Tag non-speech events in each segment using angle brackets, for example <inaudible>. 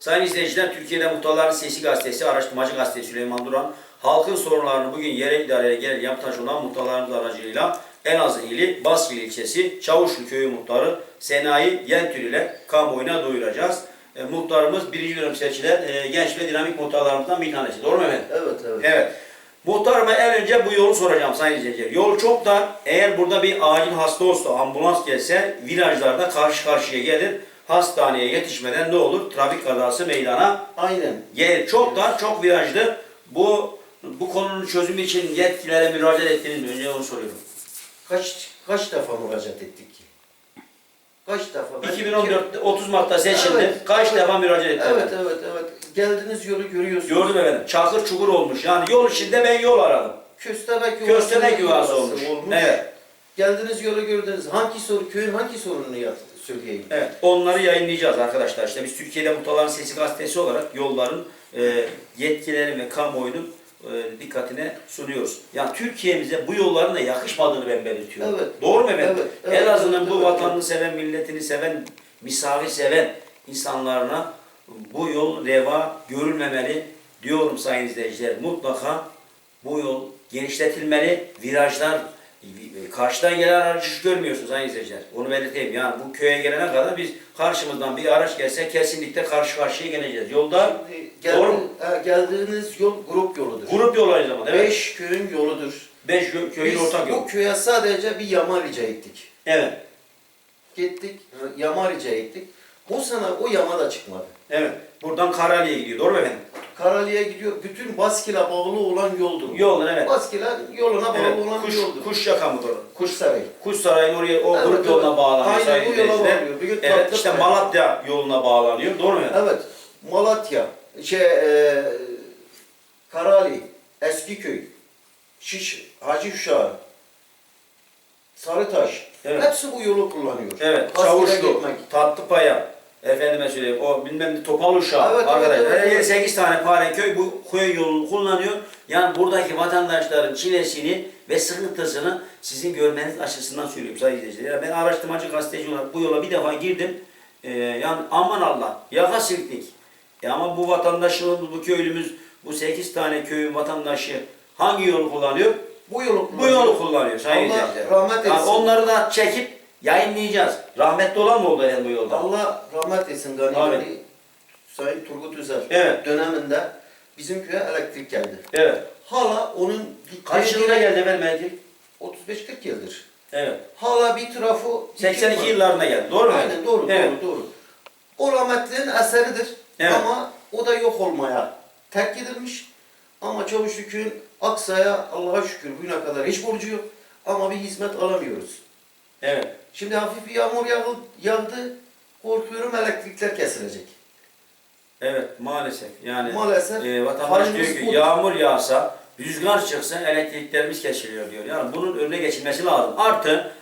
Sayın izleyiciler, Türkiye'de Muhtarların Sesi Gazetesi, Araştırmacı Gazetesi Süleyman Duran, halkın sorunlarını bugün yerel idareye gelen yaptaş olan muhtarlarımız aracılığıyla Elazığ ili Basfil ilçesi Çavuşlu Köyü muhtarı Senayi Yentür ile kamuoyuna duyuracağız. E, muhtarımız birinci dönem seçilen e, genç ve dinamik muhtarlarımızdan bir tanesi. Doğru mu efendim? Evet evet. Evet. Muhtarıma en önce bu yolu soracağım sayın izleyiciler. Yol çok dar. Eğer burada bir acil hasta olsa, ambulans gelse virajlarda karşı karşıya gelir. Hastaneye yetişmeden ne olur? Trafik kazası meydana Aynen. gelir. Çok dar, çok virajlı. Bu bu konunun çözümü için yetkililere müracaat ettiniz mi? Önce onu soruyorum. Kaç kaç defa müracaat ettik ki? Kaç defa? Ben- 2014'te 30 Mart'ta seçildi. Evet. Kaç defa müracaat ettiniz? Evet evet evet. Geldiğiniz yolu görüyorsunuz. Gördüm efendim. Çakır çukur olmuş. Yani yol içinde ben yol aradım. Köstebek yuvası. Köstebek yuvası olmuş. Evet. Geldiğiniz yolu gördünüz. Hangi soru köyün hangi sorununu ya- söyleyeyim? Evet, onları yayınlayacağız arkadaşlar. İşte biz Türkiye'de Muhtarların Sesi gazetesi olarak yolların e, yetkilerin ve kamuoyunun e, dikkatine sunuyoruz. Yani Türkiye'mize bu yolların da yakışmadığını ben belirtiyorum. Evet. Doğru mu efendim? Evet, evet, Elazığ'ın evet, bu evet, vatanını seven, milletini seven, misafir seven insanlarına bu yol reva görülmemeli diyorum sayın izleyiciler. Mutlaka bu yol genişletilmeli, virajlar karşıdan gelen aracı hiç görmüyorsunuz sayın izleyiciler. Onu belirteyim. Yani bu köye gelene kadar biz karşımızdan bir araç gelse kesinlikle karşı karşıya geleceğiz. Yolda Şimdi geldi- Doğru mu? geldiğiniz yol grup yoludur. grup yolu aynı zamanda. Evet. Beş köyün yoludur. Beş kö- köyün Biz ortak bu yolu. köye sadece bir yama rica ettik. Evet. Gittik, yama rica ettik. Bu sene o yama da çıkmadı. Evet. Buradan Karali'ye gidiyor. Doğru mu efendim? Karalı'ya gidiyor. Bütün Baskil'e bağlı olan yoldur. Yoldan evet. Baskil'e yoluna bağlı Evet. olan Kuş, yoldur. kuş yaka mıdır? Kuş Sarayı. Kuş Sarayı'nın oraya o Evet, grup evet. yoluna bağlanıyor Aynen, bu yola. Bir gün Evet işte pay- Malatya yoluna bağlanıyor. Doğru mu? Evet. Malatya, şey, e, Karali, Eskiköy, Şiş, Hacı Uşağı, Sarıtaş. Evet. Hepsi bu yolu kullanıyor. Evet. Baskil'e Çavuşlu, gitmek. Tatlıpaya, efendime söyleyeyim o bilmem ne Topal Uşağı Evet, arkadaşlar. evet, evet. 8 tane fare köy bu köy yolunu kullanıyor. Yani buradaki vatandaşların çilesini ve sıkıntısını sizin görmeniz açısından söylüyorum sayın izleyiciler. Yani ben araştırmacı gazeteci olarak bu yola bir defa girdim. Ee, yani aman Allah yaka silktik. E ama bu vatandaşımız, bu köylümüz, bu 8 tane köyün vatandaşı hangi yolu kullanıyor? Bu yolu Bu kullanıyor. yolu kullanıyor sayın Allah izleyiciler. rahmet Yani etsin. onları da çekip yayınlayacağız. Rahmetli olan mı oldu yani bu yolda? Allah rahmet etsin Gani Amin. Sayın Turgut Özel Evet. döneminde bizim köye elektrik geldi. Evet. Hala onun Kaç yılında geldi efendim elektrik? 35-40 yıldır. Evet. Hala bir trafo 82 yıllarında geldi. Doğru mu? Aynen doğru Evet. doğru doğru. O rahmetliğin eseridir. Evet. Ama o da yok olmaya terk edilmiş. Ama Çavuşluk'un Aksa'ya Allah'a şükür bugüne kadar hiç borcu yok. Ama bir hizmet alamıyoruz. Evet. Şimdi hafif bir yağmur yağdı, yağdı. Korkuyorum elektrikler kesilecek. Evet maalesef. Yani Maalesef e, vatandaş diyor ki bu. yağmur yağsa, rüzgar çıksa elektriklerimiz kesiliyor diyor. Yani bunun önüne geçilmesi lazım. Artı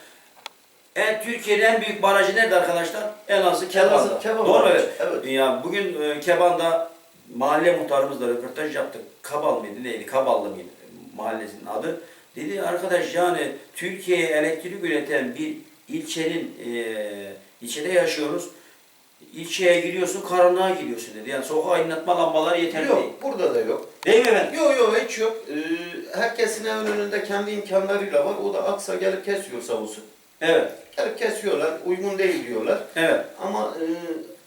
en Türkiye'nin en büyük barajı nerede arkadaşlar? Elazığ Keban'da. Elazığ, Keban Doğru mu? barajı, Evet. evet. Ya bugün e, Keban'da mahalle muhtarımızla röportaj yaptık. Kabal mıydı neydi? Kaballı mıydı mahallesinin adı? Dedi arkadaş yani Türkiye'ye elektrik üreten bir ilçenin e, ilçede yaşıyoruz. İlçeye giriyorsun, karanlığa giriyorsun dedi. Yani sokağa aydınlatma lambaları yeterli değil. Yok burada da yok. Değil mi efendim? Yok yok hiç yok. Ee, herkesin evin önünde kendi imkanlarıyla var. O da Aksa gelip kesiyor sağ olsun. Evet, Gelip kesiyorlar. Uygun değil diyorlar. evet. Ama e,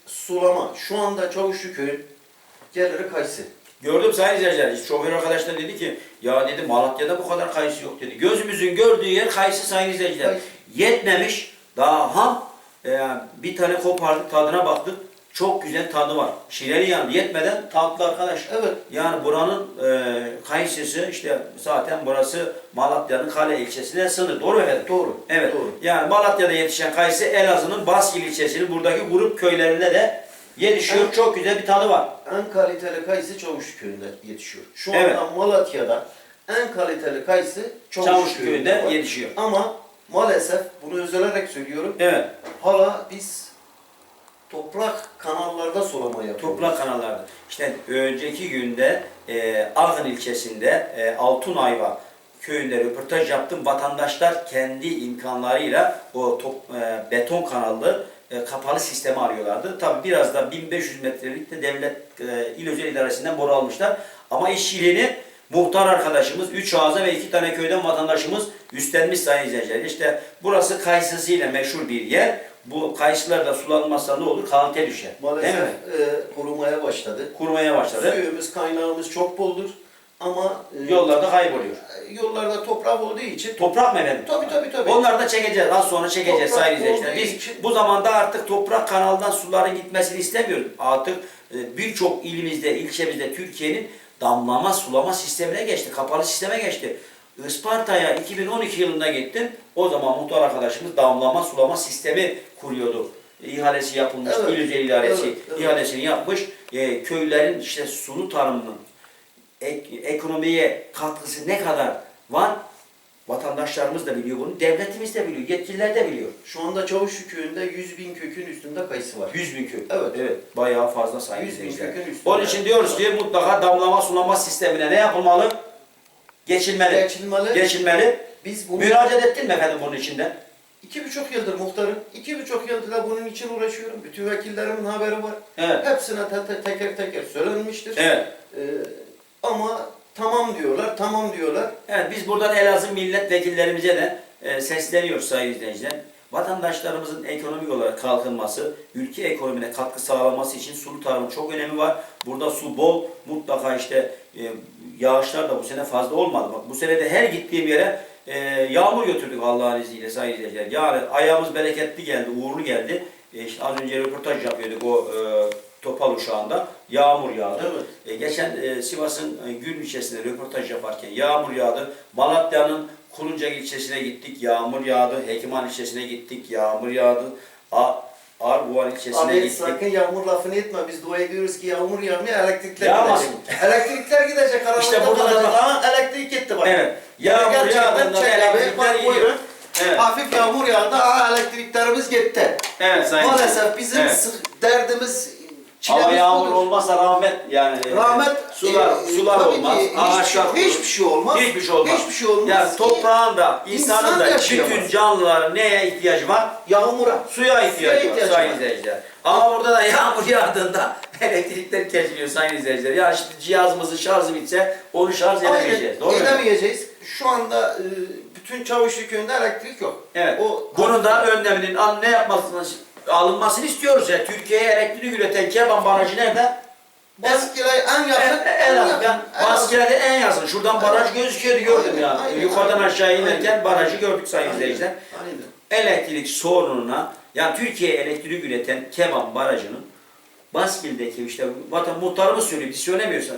sulama şu anda Çavuşlu köyün geliri kayısı. Gördüm sayın izleyiciler. Şoför arkadaşlar dedi ki ya dedi Malatya'da bu kadar kayısı yok dedi. Gözümüzün gördüğü yer kayısı sayın izleyiciler. Yetmemiş. Daha ham e, bir tane kopardık tadına baktık. Çok güzel tadı var. Şireli yandı. Yetmeden tatlı arkadaş. Evet. Yani buranın e, kayısısı işte zaten burası Malatya'nın Kale ilçesine sınır. Doğru mu efendim? Doğru. Evet. Doğru. Yani Malatya'da yetişen kayısı Elazığ'ın Baskil ilçesinin buradaki grup köylerinde de yetişiyor. Evet. Çok güzel bir tadı var. En kaliteli kayısı Çavuşlu köyünde yetişiyor. Şu Evet. anda Malatya'da en kaliteli kayısı Çavuşlu, Çavuş köyünde köyünde var. yetişiyor. Ama maalesef bunu özelerek söylüyorum. Evet. Hala biz toprak kanallarda sulama yapıyoruz. Toprak kanallarda. İşte önceki günde e, Argın ilçesinde e, Altınayva köyünde röportaj yaptım. Vatandaşlar kendi imkanlarıyla o top, e, beton kanallı e, kapalı sistemi arıyorlardı. Tabi biraz da 1500 metrelik de devlet e, il özel idaresinden boru almışlar. Ama işçiliğini muhtar arkadaşımız, 3 ağza ve 2 tane köyden vatandaşımız üstlenmiş sayın izleyiciler. İşte burası kayısısıyla meşhur bir yer. Bu kayısılar da sulanmazsa ne olur? Kalite düşer. Maalesef Değil mi? e, kurumaya başladı. Kurmaya başladı. Suyumuz, kaynağımız çok boldur. Ama e, Yollarda kayboluyor. yollarda toprak olduğu için Toprak mı efendim? Tabii, tabii, tabii. Onları da çekeceğiz. Az sonra çekeceğiz Toprak sayın izleyiciler. olduğu Biz için- bu zamanda artık toprak kanaldan suların gitmesini istemiyoruz. Artık e, birçok ilimizde, ilçemizde Türkiye'nin damlama sulama sistemine geçti. Kapalı sisteme geçti. Isparta'ya 2012 yılında gittim. O zaman muhtar arkadaşımız damlama sulama sistemi kuruyordu. İhalesi yapılmış, Evet, il özel idaresi evet, evet. ihalesini yapmış. E, köylerin işte sulu tarımının ek- ekonomiye katkısı ne kadar var? Vatandaşlarımız da biliyor bunu, devletimiz de biliyor, yetkililer de biliyor. şu anda Çavuşlu köyünde 100 bin kökün üstünde kayısı var. 100 bin köy. Evet. Evet. Bayağı fazla sayın 100 bin izleyiciler. kökün üstünde. Onun için diyoruz ki mutlaka damlama sulama sistemine ne yapılmalı? Geçilmeli. Geçilmeli. Geçilmeli. Biz bunu Müracaat ettin mi efendim bunun içinde? iki buçuk yıldır muhtarım, iki buçuk yıldır bunun için uğraşıyorum. Bütün vekillerimin haberi var. Evet. Hepsine te- te- teker teker söylenmiştir. Evet. Ee, ama tamam diyorlar, tamam diyorlar. Evet biz buradan Elazığ milletvekillerimize de e, sesleniyoruz sayın izleyiciler. Vatandaşlarımızın ekonomik olarak kalkınması, ülke ekonomine katkı sağlaması için sulu tarımın çok önemi var. Burada su bol, mutlaka işte e, yağışlar da bu sene fazla olmadı. Bak bu sene de her gittiğim yere e, yağmur götürdük Allah'ın izniyle sayın izleyiciler. Yani ayağımız bereketli geldi, uğurlu geldi. E, işte az önce röportaj yapıyorduk o e, Topal Uşağı'nda. Yağmur yağdı. Evet. E, geçen e, Sivas'ın e, Gül ilçesinde röportaj yaparken yağmur yağdı. Malatya'nın Kulunca ilçesine gittik, yağmur yağdı. Hekiman ilçesine gittik, yağmur yağdı. A Arguvan ilçesine Abi gittik. sakın yağmur lafını etme. Biz dua ediyoruz ki yağmur yağmıyor, elektrikler Yağmasın. gidecek. elektrikler gidecek. karanlıkta İşte burada da kalacak. bak- Aa, elektrik gitti bak. Evet. Yağmur abi, elektrikler gidiyor. Evet. Hafif yağmur yağdı, aa elektriklerimiz gitti. Evet sayın Maalesef bizim Evet. derdimiz, Çilemiz yağmur budur. olmazsa rahmet yani. e, Rahmet, sular e, sular tabii olmaz. ki ağaçlar hiçbir, kurur. hiçbir şey olmaz. Hiçbir şey olmaz. Hiçbir şey olmaz. Yani toprağın da, insanın İnsan da, yaşayamaz. bütün canlıların neye ihtiyacı var? Yağmura. Suya ihtiyacı var ihtiyacı sayın var. izleyiciler. Ama burada da <laughs> yağmur yağdığında <laughs> elektrikler kesiliyor sayın izleyiciler. Yani şimdi cihazımızın şarjı bitse onu şarj edemeyeceğiz. Doğru mu? edemeyeceğiz. Şu anda e, bütün Çavuşlu köyünde elektrik yok. Evet. O- Bunun da önleminin an- ne yapmasını alınmasını istiyoruz ya. Türkiye'ye elektrik üreten Keban Barajı nerede? Baskıla en yakın. En, en, en, yakın, en Baskılar'da en yakın. Şuradan baraj gözüküyordu gördüm Aynen, yani. aynen, Yukarıdan aynen. aşağı inerken Aynen. barajı gördük sayın izleyiciler. Elektrik sorununa yani Türkiye elektrik üreten Keban Barajı'nın Baskil'deki işte vatan muhtarımız söylüyor biz söylemiyoruz.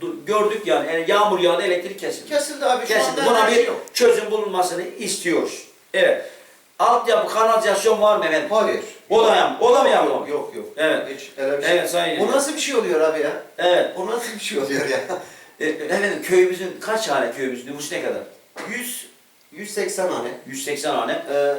Du- Gördük yani yani yağmur yağdı elektrik kesildi. Kesildi abi Kesildi. Buna bir yok. çözüm bulunmasını istiyoruz. Evet. Altyapı kanalizasyon var mı efendim? Hayır. O da yap- o da mı yapalım? Yok yok yok. Evet. Hiç öyle bir şey. Evet sayın. O nasıl bir şey oluyor abi ya? Evet. O nasıl bir şey oluyor ya? <laughs> E, efendim köyümüzün kaç hane köyümüzün nüfusu ne kadar? 100 180 hane. 180 hane. Ee,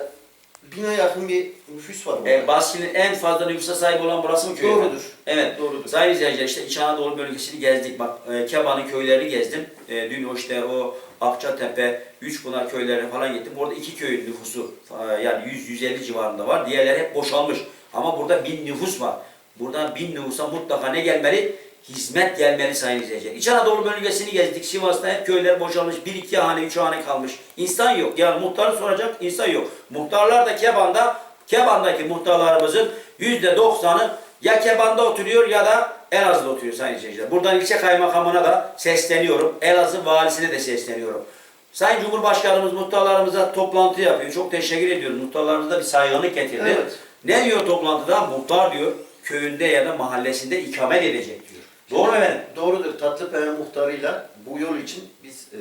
bine yakın bir nüfus var. E, Baskil'in en fazla nüfusa sahip olan burası mı köy? Doğrudur. Evet. Doğrudur. Sayın izleyiciler işte İç Anadolu bölgesini gezdik. Bak e, Keban'ın köylerini gezdim. E, dün o işte o Akçatepe, Üçpınar köylerine falan gittim. Orada iki köyün nüfusu e, yani 100-150 civarında var. Diğerleri hep boşalmış. Ama burada bin nüfus var. Buradan bin nüfusa mutlaka ne gelmeli? Hizmet gelmeli sayın izleyiciler. İç Anadolu bölgesini gezdik. Sivas'ta hep köyler boşalmış. Bir iki hane, üç hane kalmış. İnsan yok. Yani muhtarı soracak insan yok. Muhtarlar da Keban'da, Keban'daki muhtarlarımızın yüzde doksanı ya Keban'da oturuyor ya da Elazığ'da oturuyor sayın izleyiciler. Buradan ilçe kaymakamına da sesleniyorum. Elazığ valisine de sesleniyorum. Sayın Cumhurbaşkanımız muhtarlarımıza toplantı yapıyor. Çok teşekkür ediyorum. Muhtarlarımıza bir saygınlık getirdi. Evet. Ne diyor toplantıda? Muhtar diyor köyünde ya da mahallesinde ikamet edecek diyor. Doğru mu efendim? Doğrudur. Tatlıpere muhtarıyla bu yol için biz e,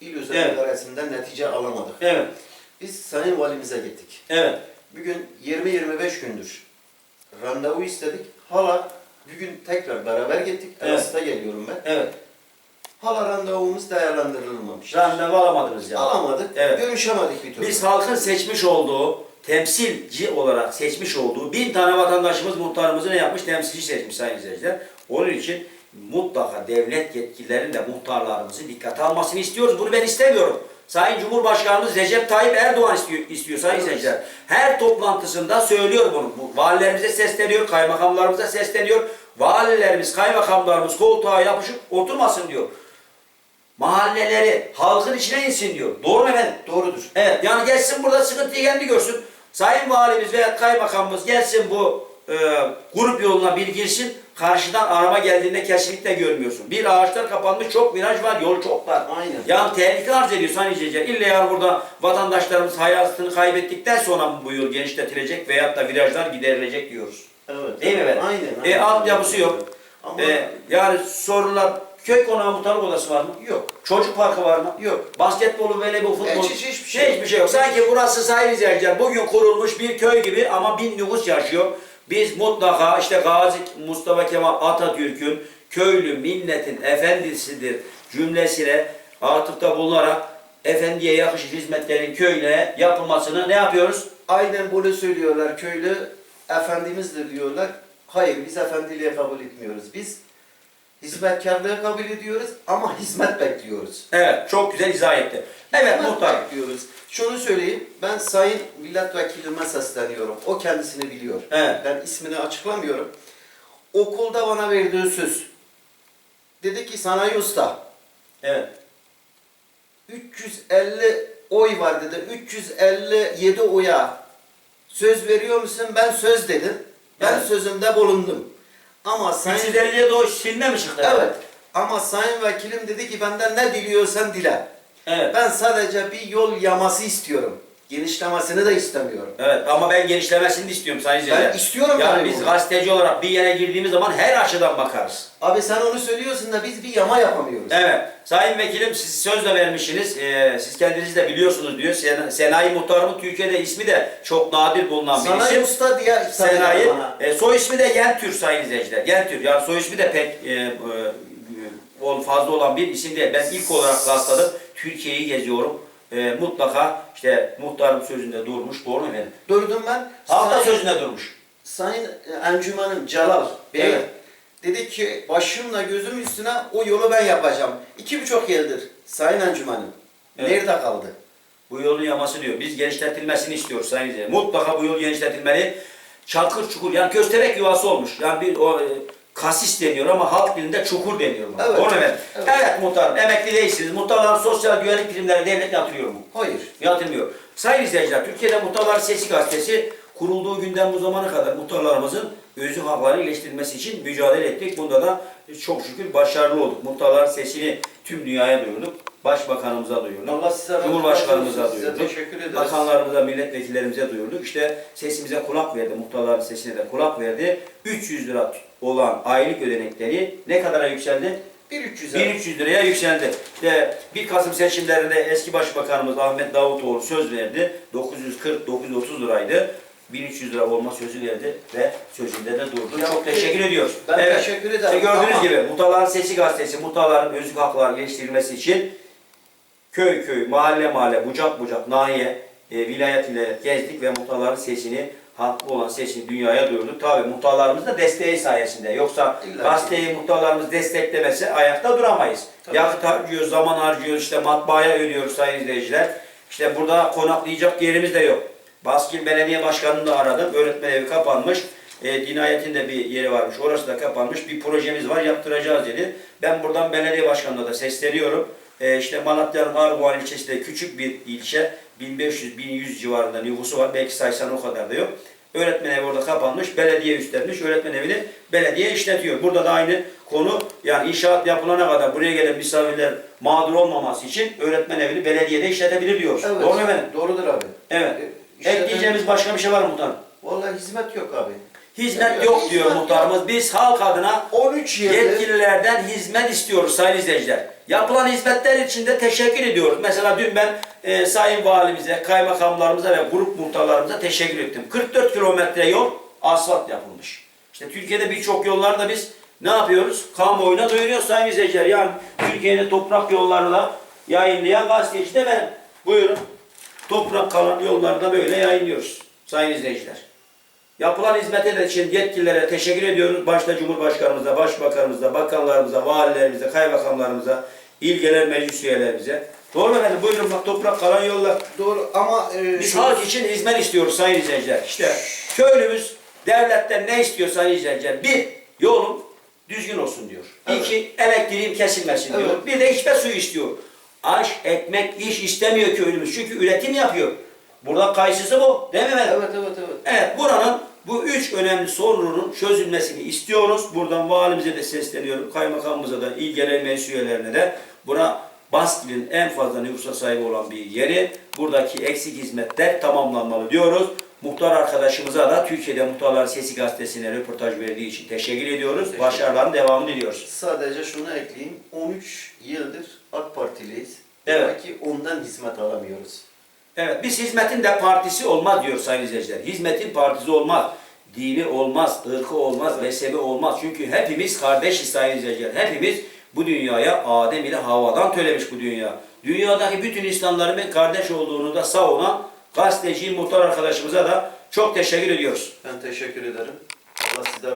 il özel Evet. idaresinden netice alamadık. Evet. Biz Sayın Valimize gittik. Evet. Bugün 20-25 gündür randevu istedik. Hala bugün tekrar beraber gittik. Evet. Elazığ'da geliyorum ben. Evet. Hala randevumuz değerlendirilmemiş. Randevu alamadınız yani. Alamadık. Evet. Görüşemedik bir türlü. Biz halkın seçmiş olduğu, temsilci olarak seçmiş olduğu bin tane vatandaşımız muhtarımızı ne yapmış? Temsilci seçmiş sayın izleyiciler. Onun için mutlaka devlet yetkililerinin de muhtarlarımızı dikkate almasını istiyoruz. Bunu ben istemiyorum. Sayın Cumhurbaşkanımız Recep Tayyip Erdoğan istiyor, istiyor sayın Evet. seyirciler. Her toplantısında söylüyor bunu. Bu, valilerimize sesleniyor, kaymakamlarımıza sesleniyor. Valilerimiz, kaymakamlarımız koltuğa yapışıp oturmasın diyor. Mahalleleri halkın içine insin diyor. Doğru mu efendim? Doğrudur. Evet yani gelsin burada sıkıntıyı kendi görsün. Sayın Valimiz veya Kaymakamımız gelsin bu e, grup yoluna bir girsin. Karşıdan araba geldiğinde kesinlikle görmüyorsun. Bir ağaçlar kapanmış çok viraj var yol çok dar. Aynen. Yani tehlike arz ediyor izleyiciler. İlle yani burada vatandaşlarımız hayatını kaybettikten sonra mı bu yol genişletilecek veyahut da virajlar giderilecek diyoruz. Evet. Değil mi efendim? Aynen. E, aynen. altyapısı yok. Ama E, yani sorunlar köy konağı muhtarlık odası var mı? Yok. Çocuk parkı var mı? Yok. Basketbolu, voleybol, futbol. hiç- hiçbir şey yok. Hiçbir şey yok. Sanki burası sayın izleyiciler bugün kurulmuş bir köy gibi ama bin nüfus yaşıyor. Biz mutlaka işte Gazi Mustafa Kemal Atatürk'ün köylü milletin efendisidir cümlesine atıfta bulunarak efendiye yakışır hizmetlerin köyle yapılmasını ne yapıyoruz? aynen böyle söylüyorlar. Köylü efendimizdir diyorlar. Hayır biz efendiliğe kabul etmiyoruz. Biz hizmetkarlığı kabul ediyoruz ama hizmet bekliyoruz. Evet, çok güzel izah etti. Evet, Hizmet muhtar. bekliyoruz. Şunu söyleyeyim. Ben Sayın Milletvekilime sesleniyorum. O kendisini biliyor. Evet. Ben ismini açıklamıyorum. Okulda bana verdiği söz. Dedi ki sanayi usta Evet. 350 oy var dedi. 357 oya söz veriyor musun? Ben söz dedim. Ben Evet. sözümde bulundum. Ama sayın 350'ye doğru silme mi çıktı? Evet. Ama sayın vekilim dedi ki benden ne diliyorsan dile. Evet. Ben sadece bir yol yaması istiyorum. Genişlemesini de istemiyorum. Evet ama ben genişlemesini de istiyorum sayın Ben izleyiciler. istiyorum Yani tabii biz bunu. gazeteci olarak bir yere girdiğimiz zaman her açıdan bakarız. Abi sen onu söylüyorsun da biz bir yama yapamıyoruz. Evet. Sayın Vekilim siz söz de vermişsiniz. Ee, siz kendiniz de biliyorsunuz diyor. Sen, Senayi Muhtarımın Türkiye'de ismi de çok nadir bulunan bir Sanayi isim. usta diye hitap Senayi. ediyor bana. E, soy ismi de Yentür sayın izleyiciler. Yentür. Yani soy ismi de pek e, e, ol- fazla olan bir isim değil. Ben ilk olarak rastladım. Türkiye'yi geziyorum. E, mutlaka işte muhtarım sözünde durmuş. Doğru mu efendim? Durdum ben. Halk da Sayın- sözünde durmuş. Sayın Encüman'ım Celal Bey Evet. dedi ki başımla gözüm üstüne o yolu ben yapacağım. İki buçuk yıldır Sayın Encüman'ım. Evet. Nerede kaldı? Bu yolun yaması diyor. Biz genişletilmesini istiyoruz sayın izleyiciler. Mutlaka bu yol genişletilmeli. Çakır çukur yani köstebek yuvası olmuş. Yani bir o e, kasis deniyor ama halk dilinde çukur deniyor. buna. Evet. Mu efendim? Evet. Evet. muhtarım. Emekli değilsiniz. Muhtarların sosyal güvenlik primleri devlet yatırıyor mu? Hayır. Yatırmıyor. Sayın izleyiciler, Türkiye'de Muhtarlar Sesi Gazetesi kurulduğu günden bu zamana kadar muhtarlarımızın özlük hakları iyileştirilmesi için mücadele ettik. Bunda da çok şükür başarılı olduk. Muhtarlar sesini tüm dünyaya duyurduk. Başbakanımıza duyurduk. Allah size Cumhurbaşkanımıza olsun. Size duyurduk. teşekkür ederiz. Bakanlarımıza, milletvekillerimize duyurduk. İşte sesimize kulak verdi, muhtarların sesine de kulak verdi. 300 lira olan aylık ödenekleri ne kadara yükseldi? 1300'e. 1300 liraya yükseldi. İşte 1 Kasım seçimlerinde eski başbakanımız Ahmet Davutoğlu söz verdi. 940-930 liraydı. 1300 lira olma sözü verdi ve sözünde de durdu. Ya, Çok teşekkür ediyoruz. Ben teşekkür ederim. İşte gördüğünüz Ama- gibi Muhtarların Sesi Gazetesi, muhtarların özlük hakları geliştirilmesi için köy köy, mahalle mahalle, bucak bucak, nahiye, e, vilayet vilayet gezdik ve muhtarların sesini, haklı olan sesini dünyaya duyurduk. Tabi muhtarlarımız da desteği sayesinde. Yoksa İlla gazeteyi muhtarlarımız desteklemese ayakta duramayız. Tabii. Yakıt harcıyoruz, zaman harcıyoruz, işte matbaaya ödüyoruz sayın izleyiciler. İşte burada konaklayacak yerimiz de yok. Baskil Belediye Başkanı'nı da aradım. Öğretmen evi kapanmış. E, Dinayet'in de bir yeri varmış. Orası da kapanmış. Bir projemiz var yaptıracağız dedi. Ben buradan belediye başkanına da sesleniyorum. E, işte Malatya'nın Arguvan ilçesinde küçük bir ilçe. 1500-1100 civarında nüfusu var. Belki saysan o kadar da yok. Öğretmen evi orada kapanmış. Belediye üstlenmiş. Öğretmen evini belediye işletiyor. Burada da aynı konu yani inşaat yapılana kadar buraya gelen misafirler mağdur olmaması için öğretmen evini belediyede işletebilir diyoruz. Evet. Doğru mu efendim? Doğrudur abi. Evet. E, Ekleyeceğimiz başka bir şey var mı muhtarım? Vallahi hizmet yok abi. Hizmet yok diyor muhtarımız. Biz halk adına 13 yıldır yetkililerden hizmet istiyoruz sayın izleyiciler. Yapılan hizmetler için de teşekkür ediyoruz. Mesela dün ben e, sayın valimize, kaymakamlarımıza ve grup muhtarlarımıza teşekkür ettim. 44 kilometre yol asfalt yapılmış. İşte Türkiye'de birçok yollarda biz ne yapıyoruz? Kamuoyuna duyuruyoruz sayın izleyiciler. Yani Türkiye'de toprak yollarını da yayınlayan gazeteci de ben. Buyurun. Toprak kalan yolları da böyle yayınlıyoruz sayın izleyiciler. Yapılan hizmete için yetkililere teşekkür ediyoruz. Başta Cumhurbaşkanımıza, Başbakanımıza, bakanlarımıza, valilerimize, kaymakamlarımıza, il genel meclis üyelerimize Doğru mu efendim? Buyurun bak toprak kalan yollar. Doğru ama e, Biz halk için hizmet istiyoruz sayın izleyiciler. İşte köylümüz devletten ne istiyor sayın izleyiciler? Bir, yolum düzgün olsun diyor. Evet. İki, elektriğim kesilmesin diyor. Evet. Bir de içme suyu istiyor. Aş, ekmek, iş istemiyor köylümüz. Çünkü üretim yapıyor. Burada kayısısı bu. Değil mi efendim? Evet evet evet. Evet, buranın bu üç önemli sorunun çözülmesini istiyoruz. Buradan valimize de sesleniyorum, kaymakamımıza da, il genel meclis üyelerine de. Buna Baskil'in en fazla nüfusa sahip olan bir yeri. Buradaki eksik hizmetler tamamlanmalı diyoruz. Muhtar arkadaşımıza da Türkiye'de Muhtarlar Sesi Gazetesi'ne röportaj verdiği için teşekkür ediyoruz. Teşekkür Başarıların devamını diliyoruz. Sadece şunu ekleyeyim. 13 yıldır AK Partiliyiz. Evet. Demek ki ondan hizmet alamıyoruz. Evet, biz hizmetin de partisi olmaz diyor sayın izleyiciler. Hizmetin partisi olmaz. Dini olmaz, ırkı olmaz, mezhebi olmaz. Çünkü hepimiz kardeşiz sayın izleyiciler. Hepimiz bu dünyaya Adem ile Havva'dan türemiş bu dünya. Dünyadaki bütün İslamların bir kardeş olduğunu da savunan gazeteci muhtar arkadaşımıza da çok teşekkür ediyoruz. Ben teşekkür ederim. Allah sizden